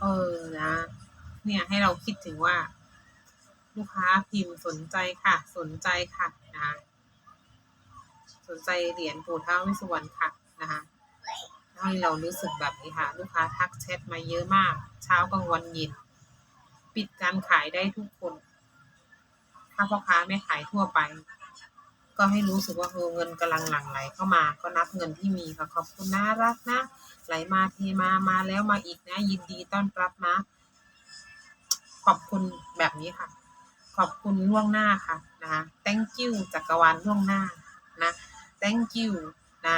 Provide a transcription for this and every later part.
เออนะ เนี่ยให้เราคิดถึงว่า ลูกค้าพิมพ์สนใจค่ะ สนใจค่ะนะสนใจเหรียญปู่ท้าวเวิสุวรรณค่ะนะคะให้เรารู้สึกแบบนี้ค่ะ ลูกค้าทักแชทมาเยอะมาก เช้ากลางวันเย็นปิดการขายได้ทุกคน ถ้าพ่อค้าไม่ขายทั่วไป ก็ให้รู้สึกว่าเออเงินกำลังหลั่งไหลเข้ามา ก็นับเงินที่มีค่ะขอบคุณน่ารักนะ ไหลมาเทมามาแล้วมาอีกนะ ยินดีต้อนรับนะ ขอบคุณแบบนี้ค่ะ ขอบคุณล่วงหน้าค่ะนะคะ thank you จักรวาลล่วงหน้านะ thank you นะ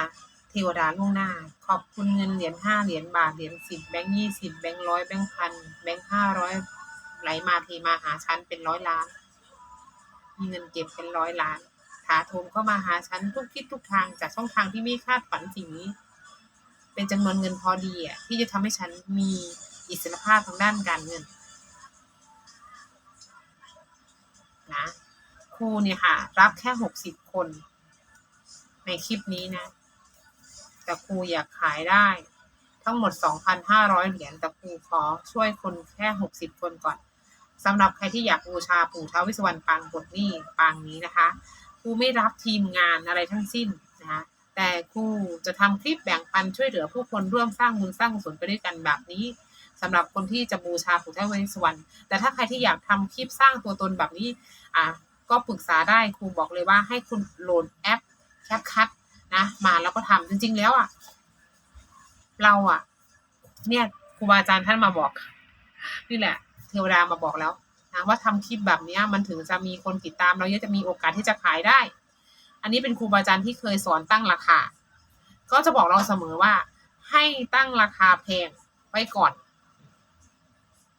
เทวดาล่วงหน้า ขอบคุณเงินเหรียญห้าเหรียญบาทเหรียญสิบแบงค์ยี่สิบแบงค์ร้อยแบงค์พันแบงค์ห้าร้อยไหลมาเทมาหาฉันเป็นร้อยล้าน มีเงินเก็บเป็นร้อยล้าน ถาโถมเข้ามาหาฉันทุกทิศทุกทางจากช่องทางที่ไม่คาดฝันสิ่งนี้ เป็นจำนวนเงินพอดีอะที่จะทำให้ฉันมีอิสรภาพทางด้านการเงินนะครูเนี่ยค่ะ รับแค่หกสิบคน ในคลิปนี้นะ แต่ครูอยากขายได้ ทั้งหมดสองพันห้าร้อยเหรียญแต่ครูขอช่วยคนแค่หกสิบคนก่อนสำหรับใครที่อยากบูชาปู่ท้าววิสวรรณปางบทนี้ปางนี้นะคะ รูไม่รับทีมงานอะไรทั้งสิ้นนะคะแต่ครูจะทำคลิปแบ่งปันช่วยเหลือผู้คนร่วมสร้างบุญสร้างกุศลไปด้วยกันแบบนี้สำหรับคนที่จะบูชาปู่ท้าววิสวรรณแต่ถ้าใครที่อยากทำคลิปสร้างตัวตนแบบนี้อะก็ปรึกษาได้ครูบอกเลยว่าให้คุณโหลดแอปแคปคัทนะมาแล้วก็ทำจริง ๆ แล้วอะเราอะ เนี่ยครูบาอาจารย์ท่านมาบอก นี่แหละ เทวดามาบอกแล้ว นะว่าทำคลิปแบบนี้มันถึงจะมีคนติดตามเราเยอะจะมีโอกาสที่จะขายได้ อันนี้เป็นครูบาอาจารย์ที่เคยสอนตั้งราคา ก็จะบอกเราเสมอว่า ให้ตั้งราคาแพงไว้ก่อน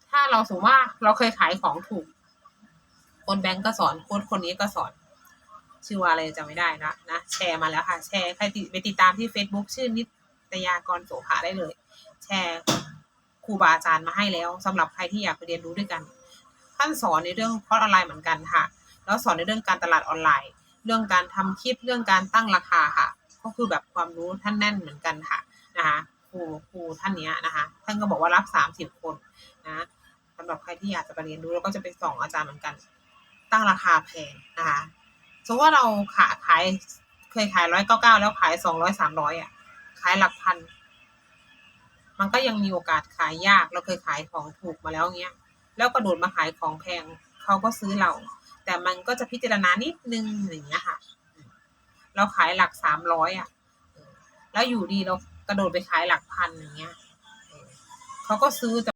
ถ้าเราสมมติว่าเราเคยขายของถูก คนแบงก์ก็สอนค้ดคนนี้ก็สอน ชื่อว่าอะไรจะไม่ได้นะนะแชร์มาแล้วค่ะ แชร์ใครติไปติดตามที่ Facebook ชื่อนิตยากรโสภาได้เลย แชร์ครูบาอาจารย์มาให้แล้วสำหรับใครที่อยากไปเรียนรู้ด้วยกัน ท่านสอนในเรื่องคอร์สออนไลน์เหมือนกันค่ะ แล้วสอนในเรื่องการตลาดออนไลน์ เรื่องการทำคลิปเรื่องการตั้งราคาค่ะ ก็คือแบบความรู้ท่านแน่นเหมือนกันค่ะนะคะครูครูท่านเนี้ยนะคะท่านก็บอกว่ารับสามสิบคนนะสำหรับใครที่อยากจะไปเรียนรู้แล้วก็จะไปส่องอาจารย์เหมือนกัน ตั้งราคาแพงนะคะสมมติว่าเราขายขายเคยขายร้อยเก้าเก้าแล้วขายสองร้อยสามร้อยอะขายหลักพัน มันก็ยังมีโอกาสขายยากเราเคยขายของถูกมาแล้วเงี้ย แล้วกระโดดมาขายของแพงเขาก็ซื้อเรา แต่มันก็จะพิจารณานิดนึงอย่างเงี้ยค่ะ เราขายหลักสามร้อยอะ แล้วอยู่ดีเรากระโดดไปขายหลักพันอย่างเงี้ยเขาก็ซื้อแต่